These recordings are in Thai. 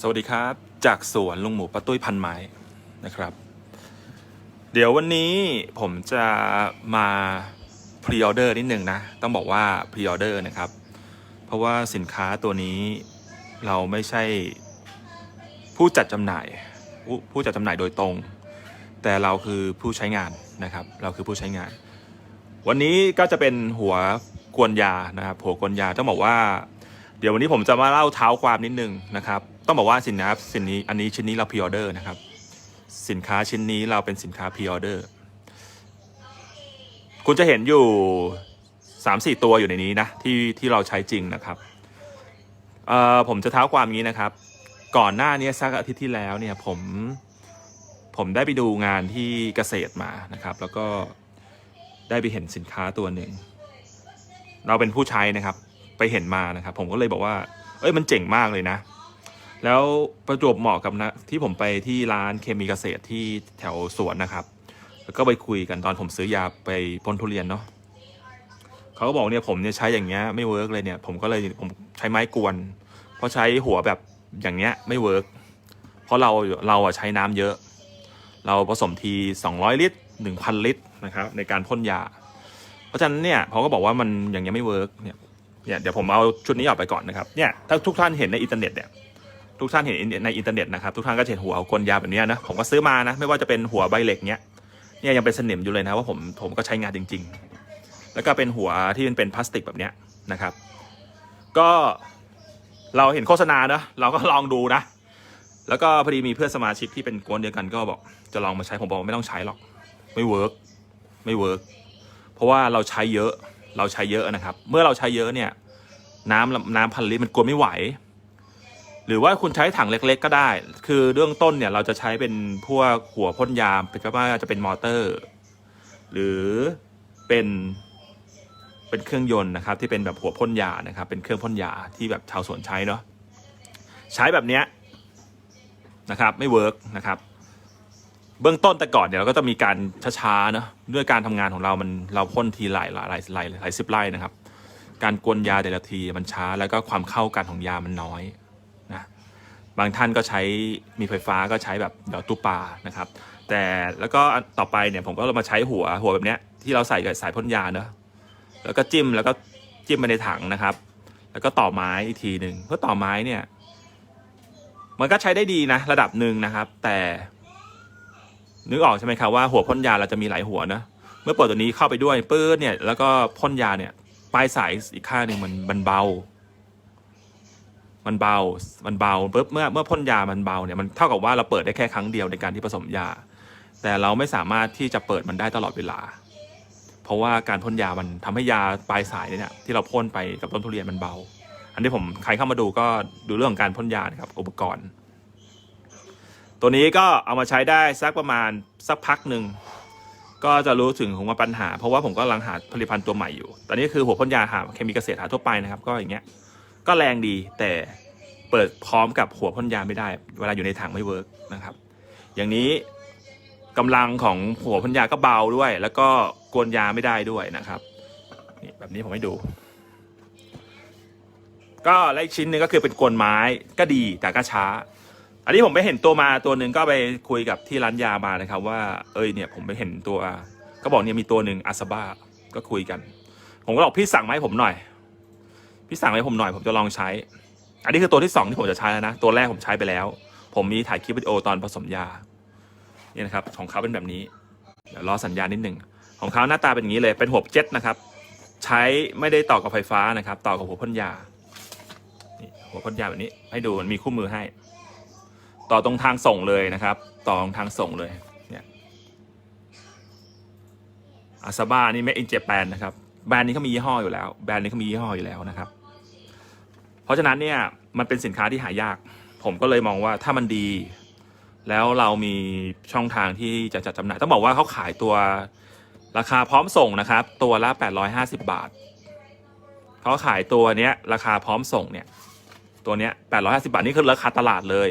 สวัสดีครับ จากสวนลุงหมูป้าตุ้ยพันไม้นะครับ เดี๋ยววันนี้ผมจะมาพรีออเดอร์นิดนึงนะ ต้องบอกว่าพรีออเดอร์นะครับ เพราะว่าสินค้าตัวนี้เราไม่ใช่ผู้จัดจำหน่ายผู้ผู้จัดจำหน่ายโดยตรง แต่เราคือผู้ใช้งานนะครับ เราคือผู้ใช้งาน วันนี้ก็จะเป็นหัวกวนยานะครับหัวกวนยาต้องบอกว่า เดี๋ยววันนี้ผมจะมาเล่าเท้าความนิดนึงนะครับ ต้องบอกว่าสินค้าสินนี้อันนี้ชิ้นนี้เราพ r ออเดอร์นะครับ สินค้าชิ้นนี้เราเป็นสินค้าพ r ออเดอร์ คุณจะเห็นอยู่สามสี่ตัวอยู่ในนี้นะที่ที่เราใช้จริงนะครับเอ่อผมจะเท้าความงนี้นะครับ ก่อนหน้านี้สักอาทิตย์ที่แล้วเนี่ยผมผมได้ไปดูงานที่เกษตรมานะครับ แล้วก็ได้ไปเห็นสินค้าตัวหนึ่ง เราเป็นผู้ใช้นะครับ ไปเห็นมานะครับ ผมก็เลยบอกว่า เอ้ยมันเจ๋งมากเลยนะ แล้วประจวบเหมาะกับนะที่ผมไปที่ร้านเคมีเกษตรที่แถวสวนนะครับ แล้วก็ไปคุยกันตอนผมซื้อยาไปพ่นทุเรียนเนาะเขาก็บอกเนี่ยผมเนี่ยใช้อย่างเงี้ยไม่เวิร์กเลยเนี่ย ผมก็เลยผมใช้ไม้กวน เพราะใช้หัวแบบอย่างเงี้ยไม่เวิร์กเพราะเราเราอะใช้น้ำเยอะ เราผสมที 200 ลิตร 1,000 ลิตรนะครับในการพ่นยา เพราะฉะนั้นเนี่ยเขาก็บอกว่ามันอย่างเงี้ยไม่เวิร์กเนี่ย เนี่ยเดี๋ยวผมเอาชุดนี้ออกไปก่อนนะครับเนี่ยถ้าทุกท่านเห็นในอินเทอร์เน็ตเนี่ยทุกท่านเห็นในอินเทอร์เน็ตนะครับทุกท่านก็เห็นหัวกลยาแบบนี้นะผมก็ซื้อมานะไม่ว่าจะเป็นหัวใบเหล็กเนี้ยเนี่ยยังเป็นสนิมอยู่เลยนะว่าผมผมก็ใช้งานจริง ๆ แล้วก็เป็นหัวที่มันเป็นพลาสติกแบบเนี้ยนะครับ ก็เราเห็นโฆษณาเนอะเราก็ลองดูนะ แล้วก็พอดีมีเพื่อนสมาชิกที่เป็นกวนเดียวกันก็บอกจะลองมาใช้ผมบอกไม่ต้องใช้หรอก ไม่เวิร์กไม่เวิร์กเพราะว่าเราใช้เยอะ เราใช้เยอะนะครับ เมื่อเราใช้เยอะเนี่ย น้ำน้ำพันลิตรมันกลัวไม่ไหว หรือว่าคุณใช้ถังเล็ก ๆ ก็ได้ คือเรื่องต้นเนี่ยเราจะใช้เป็นพวกหัวพ่นยาเป็นก็ว่าจะเป็นมอเตอร์ หรือเป็นเป็นเครื่องยนต์นะครับ ที่เป็นแบบหัวพ่นยานะครับ เป็นเครื่องพ่นยาที่แบบชาวสวนใช้เนาะใช้แบบเนี้ยนะครับ ไม่เวิร์กนะครับ เบื้องต้นแต่ก่อนเนี่ยเราก็จะมีการช้าๆเนอะด้วยการทำงานของเรามันเราพ่นทีหลายหลายหลายหลายหลายสิบไร่นะครับ การกวนยาแต่ละทีมันช้าแล้วก็ความเข้ากันของยามันน้อยนะบางท่านก็ใช้มีไฟฟ้าก็ใช้แบบเดาตู้ปลานะครับ แต่แล้วก็ต่อไปเนี่ยผมก็เรามาใช้หัวหัวแบบเนี้ยที่เราใส่กับสายพ่นยาเนอะแล้วก็จิ้มแล้วก็จิ้มไปในถังนะครับ แล้วก็ต่อไม้อีกทีหนึ่งเพื่อต่อไม้เนี่ย มันก็ใช้ได้ดีนะ ระดับหนึ่งนะครับ แต่ นึกออกใช่ไหมครับว่าหัวพ่นยาเราจะมีหลายหัวนะ เมื่อเปิดตัวนี้เข้าไปด้วยปื้ดเนี่ยแล้วก็พ่นยาเนี่ยปลายสายอีกข้างหนึ่งมันมันเบา มันเบา มันเบาปุ๊บเมื่อเมื่อพ่นยามันเบาเนี่ยมันเท่ากับว่าเราเปิดได้แค่ครั้งเดียวในการที่ผสมยา แต่เราไม่สามารถที่จะเปิดมันได้ตลอดเวลา เพราะว่าการพ่นยามันทำให้ยาปลายสายเนี่ยที่เราพ่นไปกับต้นทุเรียนมันเบา อันนี้ผมใครเข้ามาดูก็ดูเรื่องของการพ่นยานะครับอุปกรณ์ ตัวนี้ก็เอามาใช้ได้สักประมาณสักพักหนึ่งก็จะรู้ถึงของว่าปัญหา เพราะว่าผมก็กำลังหาผลิตภัณฑ์ตัวใหม่อยู่ ตอนนี้คือหัวพ่นยาหาเคมีเกษตรหาทั่วไปนะครับ ก็อย่างเงี้ย ก็แรงดีแต่เปิดพร้อมกับหัวพ่นยาไม่ได้ เวลาอยู่ในถังไม่เวิร์กนะครับ อย่างนี้กำลังของหัวพ่นยาก็เบาด้วย แล้วก็กวนยาไม่ได้ด้วยนะครับนี่แบบนี้ผมให้ดู ก็และอีกชิ้นหนึงก็คือเป็นกวนไม้ก็ดีแต่ก็ช้า อันนี้ผมไปเห็นตัวมาตัวหนึ่งก็ไปคุยกับที่ร้านยามานะครับ ว่า เอ้ยเนี่ยผมไปเห็นตัว ก็บอกเนี่ยมีตัวหนึ่งอาซาบ้าก็คุยกัน ผมก็บอกพี่สั่งมาให้ผมหน่อย พี่สั่งมาให้ผมหน่อยผมจะลองใช้ อันนี้คือตัวที่สองที่ผมจะใช้แล้วนะตัวแรกผมใช้ไปแล้ว ผมมีถ่ายคลิปวิดีโอตอนผสมยานี่นะครับของเขาเป็นแบบนี้เดี๋ยวรอสัญญาณนิดหนึ่งของเขาหน้าตาเป็นอย่างนี้เลยเป็นหัวเจ็ตนะครับ ใช้ไม่ได้ต่อกับไฟฟ้านะครับ ต่อกับหัวพ่นยานี่หัวพ่นยาแบบนี้ ให้ดูมันมีคู่มือให้ ต่อตรงทางส่งเลยนะครับ ต่อตรงทางส่งเลยเนี่ยอาซาบ้านี่ไม่เอินเจแปนนะครับแบรนด์นี้เขามียี่ห้ออยู่แล้ว แบรนด์นี้เขามียี่ห้ออยู่แล้วนะครับ เพราะฉะนั้นเนี่ยมันเป็นสินค้าที่หายาก ผมก็เลยมองว่าถ้ามันดี แล้วเรามีช่องทางที่จะจัดจำหน่าย ต้องบอกว่าเขาขายตัวราคาพร้อมส่งนะครับ ตัวละ 850 บาทเขาขายตัวเนี้ยราคาพร้อมส่งเนี่ย ตัวเนี้ย850 บาทนี่คือราคาตลาดเลย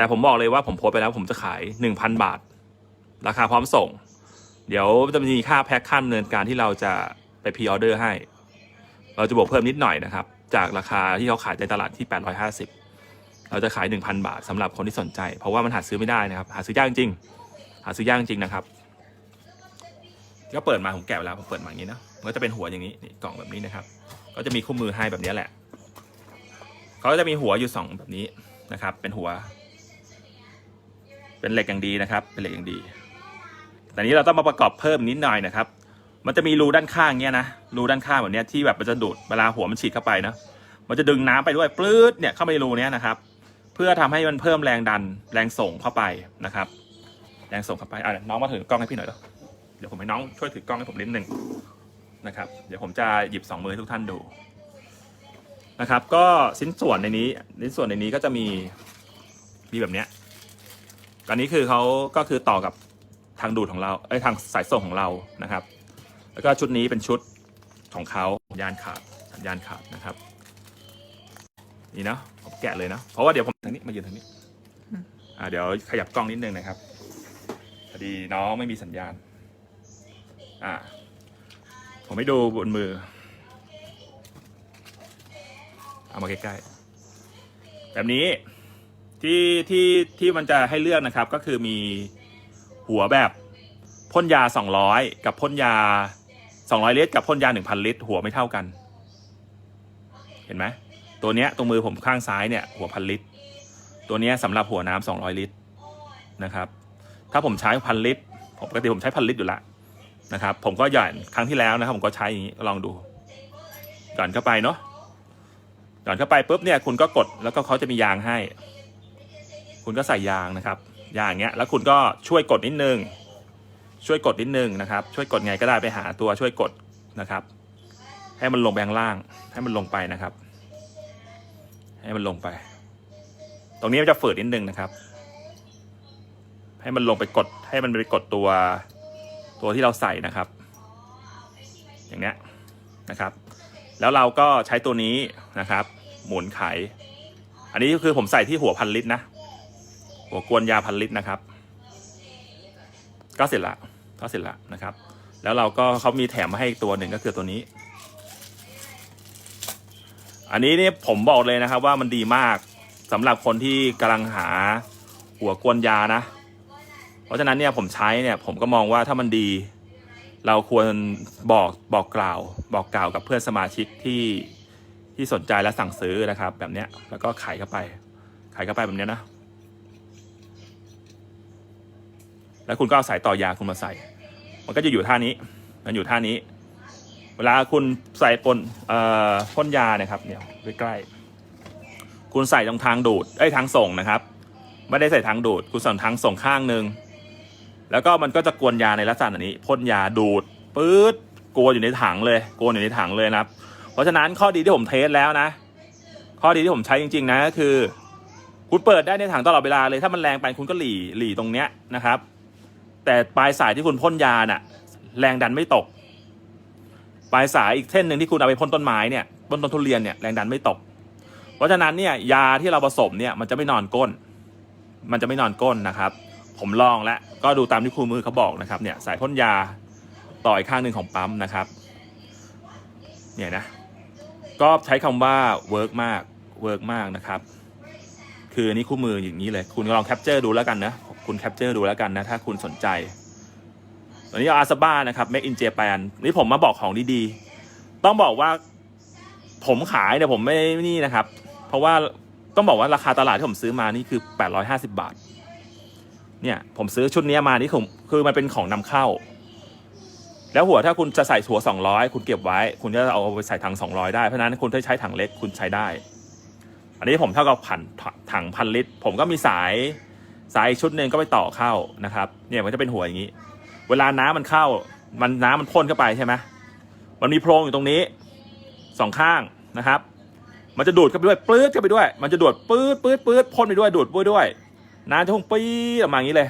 แต่ผมบอกเลยว่าผมโพสไปแล้วผมจะขาย 1,000 บาท ราคาพร้อมส่ง เดี๋ยวจะมีค่าแพ็คค่าดำเนินการที่เราจะไปพรีออเดอร์ให้ เราจะบวกเพิ่มนิดหน่อยนะครับ จากราคาที่เขาขายในตลาดที่ 850 เราจะขาย 1,000 บาทสำหรับคนที่สนใจ เพราะว่ามันหาซื้อไม่ได้นะครับ หาซื้อยากจริง หาซื้อยากจริงนะครับก็เปิดมาผมแกะแล้วผมเปิดมาอย่างนี้นะมันก็จะเป็นหัวอย่างนี้นี่กล่องแบบนี้นะครับ ก็จะมีคู่มือให้แบบนี้แหละเขาจะมีหัวอยู่สองแบบนี้นะครับ เป็นหัว เป็นเหล็กอย่างดีนะครับ เป็นเหล็กอย่างดี แต่นี้เราต้องมาประกอบเพิ่มนิดหน่อยนะครับ มันจะมีรูด้านข้างเนี้ยนะ รูด้านข้างแบบเนี้ยที่แบบมันจะดูดเวลาหัวมันฉีดเข้าไปนะมันจะดึงน้ำไปด้วยปลื้ดเนี่ยเข้าไปในรูเนี้ยนะครับ เพื่อทำให้มันเพิ่มแรงดันแรงส่งเข้าไปนะครับ แรงส่งเข้าไปอะน้องมาถือกล้องให้พี่หน่อยเดี๋ยวผมให้น้องช่วยถือกล้องให้ผมนิดหนึ่งนะครับ เดี๋ยวผมจะหยิบสองมือทุกท่านดูนะครับ ก็ชิ้นส่วนในนี้ชิ้นส่วนในนี้ก็จะมีมีแบบเนี้ย อันนี้คือเขาก็คือต่อกับทางดูดของเราเอ้ยทางสายส่งของเรานะครับ แล้วก็ชุดนี้เป็นชุดของเขาสัญญาณขาดสัญญาณขาดนะครับ นี่เนาะผมแกะเลยนะเพราะว่าเดี๋ยวผมทางนี้มายืนทางนี้อ่าเดี๋ยวขยับกล้องนิดนึงนะครับพอดีน้องไม่มีสัญญาณ อ่า ผมให้ดูบนมือ เอามาใกล้ๆแบบนี้ ที่ที่ที่มันจะให้เลือกนะครับก็คือมีหัวแบบพ่นยา 200 กับพ่นยา 200 ลิตร กับพ่นยา 1,000 ลิตร หัวไม่เท่ากัน เห็นไหมตัวเนี้ยตรงมือผมข้างซ้ายเนี่ยหัวพันลิตร ตัวเนี้ยสำหรับหัวน้ำ200 ลิตรนะครับ ถ้าผมใช้พันลิตรผมปกติผมใช้พันลิตรอยู่ละนะครับ ผมก็หย่อนครั้งที่แล้วนะครับผมก็ใช้อย่างนี้ลองดูหย่อนเข้าไปเนาะหย่อนเข้าไปปุ๊บเนี่ยคุณก็กดแล้วก็เขาจะมียางให้ คุณก็ใส่ยางนะครับยางเงี้ยแล้วคุณก็ช่วยกดนิดนึง ช่วยกดนิดนึงนะครับ ช่วยกดไงก็ได้ไปหาตัวช่วยกดนะครับ ให้มันลงไปข้างล่าง ให้มันลงไปนะครับ ให้มันลงไป ตรงนี้มันจะฝืดนิดนึงนะครับ ให้มันลงไปกดให้มันไปกดตัวตัวที่เราใส่นะครับ อย่างเนี้ยนะครับ แล้วเราก็ใช้ตัวนี้นะครับ หมุนไข อันนี้คือผมใส่ที่หัวพันลิตรนะ หัวกวนยาพันลิตรนะครับ ก็เสร็จละก็เสร็จละนะครับ แล้วเราก็เขามีแถมมาให้อีกตัวหนึ่งก็คือตัวนี้ อันนี้เนี่ยผมบอกเลยนะครับ ว่ามันดีมากสำหรับคนที่กำลังหาหัวกวนยานะ เพราะฉะนั้นเนี่ยผมใช้เนี่ย ผมก็มองว่าถ้ามันดี เราควรบอกบอกกล่าว บอกกล่าวกับเพื่อนสมาชิกที่ที่สนใจและสั่งซื้อนะครับ แบบเนี้ยแล้วก็ไขเข้าไปไขเข้าไปแบบเนี้ยนะ แล้วคุณก็เอาสายต่อยาคุณมาใส่ มันก็จะอยู่ท่านี้ มันอยู่ท่านี้ เวลาคุณใส่ปนเอ่อพ่นยานะครับเนี่ยใกล้ๆคุณใส่ตรงทางดูดไอ้ทางส่งนะครับ ไม่ได้ใส่ทางดูด คุณใส่ทางส่งข้างหนึ่งแล้วก็มันก็จะกวนยาในลักษณะนี้พ่นยาดูดปื๊ดกวนอยู่ในถังเลยกวนอยู่ในถังเลยนะครับ เพราะฉะนั้นข้อดีที่ผมเทสแล้วนะ ข้อดีที่ผมใช้จริง ๆ นะก็คือ คุณเปิดได้ในถังตลอดเวลาเลยถ้ามันแรงไปคุณก็หลีหลีตรงเนี้ยนะครับ แต่ปลายสายที่คุณพ่นยาน่ะ แรงดันไม่ตก ปลายสายอีกเส้นหนึ่งที่คุณเอาไปพ่นต้นไม้เนี่ยต้นต้นทุเรียนเนี่ยแรงดันไม่ตก เพราะฉะนั้นเนี่ยยาที่เราผสมเนี่ยมันจะไม่นอนก้น มันจะไม่นอนก้นนะครับ ผมลองแล้วก็ดูตามที่ครูมือเขาบอกนะครับเนี่ยสายพ่นยาต่ออีกข้างหนึ่งของปั๊มนะครับเนี่ยนะก็ใช้คำว่าเวิร์กมากเวิร์กมากนะครับ คืออันนี้คู่มืออย่างนี้เลย คุณลองแคปเจอร์ดูแล้วกันนะ คุณแคปเจอร์ดูแล้วกันนะถ้าคุณสนใจตอนนี้เอาอาซาบ้านะครับ Make in Japan นี่ผมมาบอกของดีๆ ต้องบอกว่าผมขายเนี่ยผมไม่นี่นะครับ เพราะว่าต้องบอกว่าราคาตลาดที่ผมซื้อมานี่คือ 850 บาท เนี่ยผมซื้อชุดนี้มานี่ผมคือมันเป็นของนำเข้า แล้วหัวถ้าคุณจะใส่หัว 200 คุณเก็บไว้ คุณจะเอาไปใส่ถัง 200 ได้ เพราะฉะนั้นคุณถ้าใช้ถังเล็กคุณใช้ได้ อันนี้ผมเท่ากับผันถังพันลิตร ผมก็มีสาย สายชุดหนึ่งก็ไปต่อเข้านะครับ เนี่ยมันจะเป็นหัวอย่างนี้ เวลาน้ำมันเข้า มันน้ำมันพ่นเข้าไปใช่ไหมมันมีโพรงอยู่ตรงนี้สองข้างนะครับ มันจะดูดเข้าไปด้วยปื๊ดเข้าไปด้วย มันจะดูดปื๊ดปื๊ดปื๊ดพ่นไปด้วยดูดไปด้วยน้ำจะพุ่งปี๊ดออกมาอย่างนี้เลย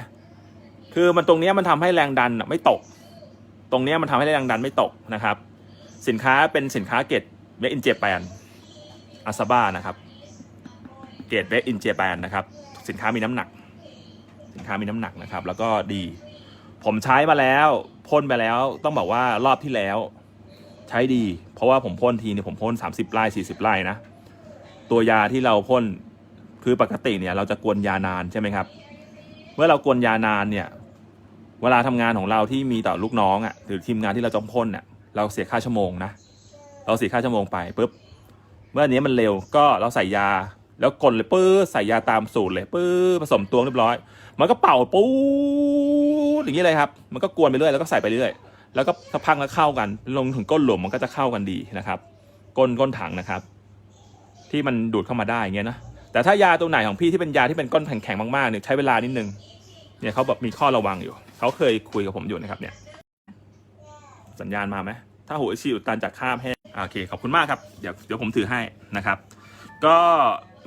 คือมันตรงนี้มันทำให้แรงดันไม่ตก ตรงนี้มันทำให้แรงดันไม่ตกนะครับ สินค้าเป็นสินค้าเกรดเมอินเจแปนอาซาบ้านะครับ เกรดเมอินเจแปนนะครับ สินค้ามีน้ำหนัก สินค้ามีน้ำหนักนะครับ แล้วก็ดี ผมใช้มาแล้วพ่นไปแล้วต้องบอกว่ารอบที่แล้ว ใช้ดี เพราะว่าผมพ่นทีเนี่ยผมพ่น30ไร่40ไร่นะตัวยาที่เราพ่นคือปกติเนี่ย เราจะกวนยานานใช่ไหมครับ เมื่อเรากวนยานานเนี่ย เวลาทำงานของเราที่มีต่อลูกน้องอะ่ะหรือทีมงานที่เราจ้องพ่นเนี่ยเราเสียค่าชั่วโมงนะเราเสียค่าชั่วโมงไปปุ๊บเมื่ออันนี้มันเร็วก็เราใส่ยา แล้วกลเลยปื้อใส่ยาตามสูตรเลยปื้อผสมตวงเรียบร้อย มันก็เป่าปู๊อย่างนี้เลยครับ มันก็กวนไปเรื่อยแล้วก็ใส่ไปเรื่อยแล้วก็สักพักแล้วเข้ากัน ลงถึงก้นหลุมมันก็จะเข้ากันดีนะครับ ก้นก้นถังนะครับ ที่มันดูดเข้ามาได้อย่างเงี้ยนะแต่ถ้ายาตัวไหนของพี่ที่เป็นยาที่เป็นก้นแข็งๆมากๆเนี่ยใช้เวลานิดนึงเนี่ยเขาแบบมีข้อระวังอยู่ เขาเคยคุยกับผมอยู่นะครับเนี่ย สัญญาณมาไหม ถ้าหัวฉีดตันจากข้ามแห้งโอเค ขอบคุณมากครับ เดี๋ยวเดี๋ยวผมถือให้นะครับ ก็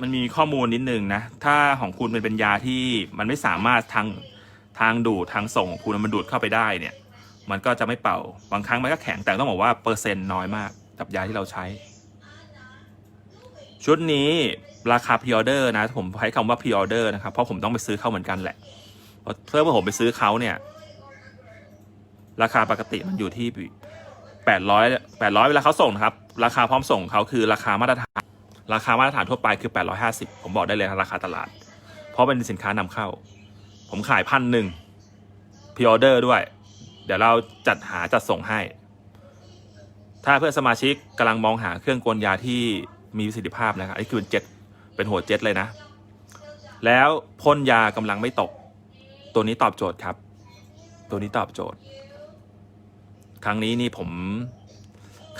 มันมีข้อมูลนิดนึงนะ ถ้าของคุณเป็นเป็นยาที่มันไม่สามารถทางทางดูดทางส่งของคุณมันดูดเข้าไปได้เนี่ย มันก็จะไม่เป่า บางครั้งมันก็แข็งแต่ต้องบอกว่าเปอร์เซ็นต์น้อยมากกับยาที่เราใช้ ชุดนี้ราคาพ r ออเดอร์นะ ผมใช้คำว่าพ r ออเดอร์นะครับ เพราะผมต้องไปซื้อเขาเหมือนกันแหละเพราะเพื่อผมไปซื้อเขาเนี่ย ราคาปกติมันอยู่ที่แปดร้อยแปดร้อยเวลาเขาส่งนะครับ ราคาพร้อมส่งเขาคือราคามาตรฐาน ราคามาตรฐานทั่วไปคือแปดร้อยห้าสิบผมบอกได้เลยราคาตลาด เพราะเป็นสินค้านำเข้า ผมขายพันหนึ่งพ r ออเดอร์ด้วย เดี๋ยวเราจัดหาจัดส่งให้ ถ้าเพื่อนสมาชิกกำลังมองหาเครื่องกลยาที่มีประสิทธิภาพนะครับอันนี้คือเจ็ตเป็นหัวเจ็ตเลยนะ แล้วพ่นยากำลังไม่ตก ตัวนี้ตอบโจทย์ครับ ตัวนี้ตอบโจทย์ ครั้งนี้นี่ผม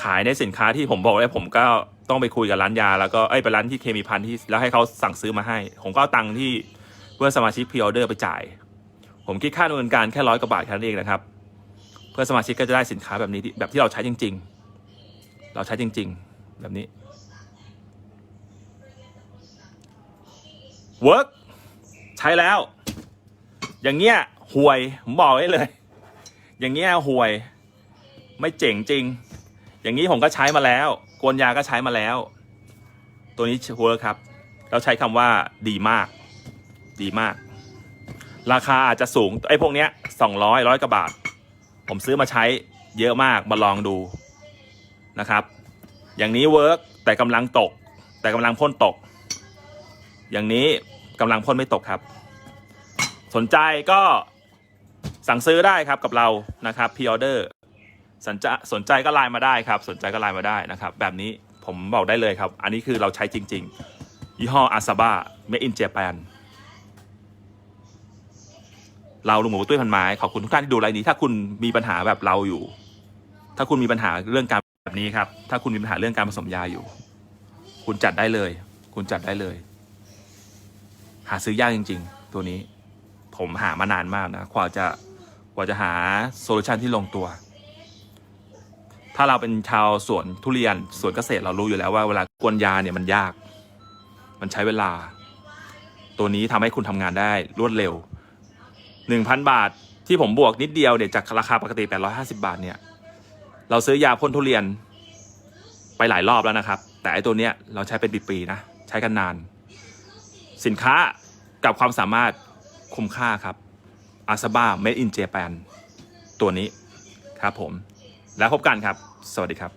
ขายในสินค้าที่ผมบอกเลยผมก็ ต้องไปคุยกับร้านยา แล้วก็เอ้ยไปร้านที่เคมีพันที่แล้วให้เขาสั่งซื้อมาให้ ผมก็เอาตังค์ที่เพื่อนสมาชิกพ r ออเดอร์ไปจ่าย ผมคิดค่าดำเนินการแค่ร้อยกว่าบาทแค่นั้นเองนะครับ เพื่อนสมาชิกก็จะได้สินค้าแบบนี้ที่แบบที่เราใช้จริง ๆ เราใช้จริง ๆ แบบนี้เวิร์กใช้แล้ว อย่างเงี้ยห่วยผมบอกไว้เลย อย่างเงี้ยห่วย ไม่เจ๋งจริง อย่างนี้ผมก็ใช้มาแล้ว กวนยาก็ใช้มาแล้ว ตัวนี้เวิร์กครับ เราใช้คำว่าดีมาก ดีมาก ราคาอาจจะสูงไอ้พวกเนี้ยสองร้อยร้อยกว่าบาท ผมซื้อมาใช้เยอะมากมาลองดูนะครับ อย่างนี้เวิร์กแต่กำลังตก แต่กำลังพ่นตก อย่างนี้กำลังพ่นไม่ตกครับ สนใจก็สั่งซื้อได้ครับกับเรานะครับพ r ออเดอร์ สนใจสนใจก็ไลน์มาได้ครับ สนใจก็ไลน์มาได้นะครับ แบบนี้ผมบอกได้เลยครับ อันนี้คือเราใช้จริง ๆ ยี่ห้ออาซาบ้าเมอินเจแปนเราลุงหมูตุ้ยพันไม้ขอบคุณทุกท่านที่ดูไลน์นี้ ถ้าคุณมีปัญหาแบบเราอยู่ ถ้าคุณมีปัญหาเรื่องการแบบนี้ครับ ถ้าคุณมีปัญหาเรื่องการผสมยาอยู่ คุณจัดได้เลย คุณจัดได้เลย หาซื้อยากจริง ๆ ตัวนี้ ผมหามานานมากนะกว่าจะกว่าจะหาโซลูชันที่ลงตัว ถ้าเราเป็นชาวสวนทุเรียนสวนเกษตรเรารู้อยู่แล้วว่าเวลากวนยาเนี่ยมันยาก มันใช้เวลา ตัวนี้ทำให้คุณทำงานได้รวดเร็ว 1,000 บาทที่ผมบวกนิดเดียวเนี่ยจากราคาปกติ 850 บาทเนี่ย เราซื้อยาพ่นทุเรียนไปหลายรอบแล้วนะครับ แต่ไอตัวเนี้ยเราใช้เป็นปีๆนะ ใช้กันนาน สินค้ากับความสามารถคุ้มค่าครับอาซาบ้า made in Japan ตัวนี้ครับผม แล้วพบกันครับ สวัสดีครับ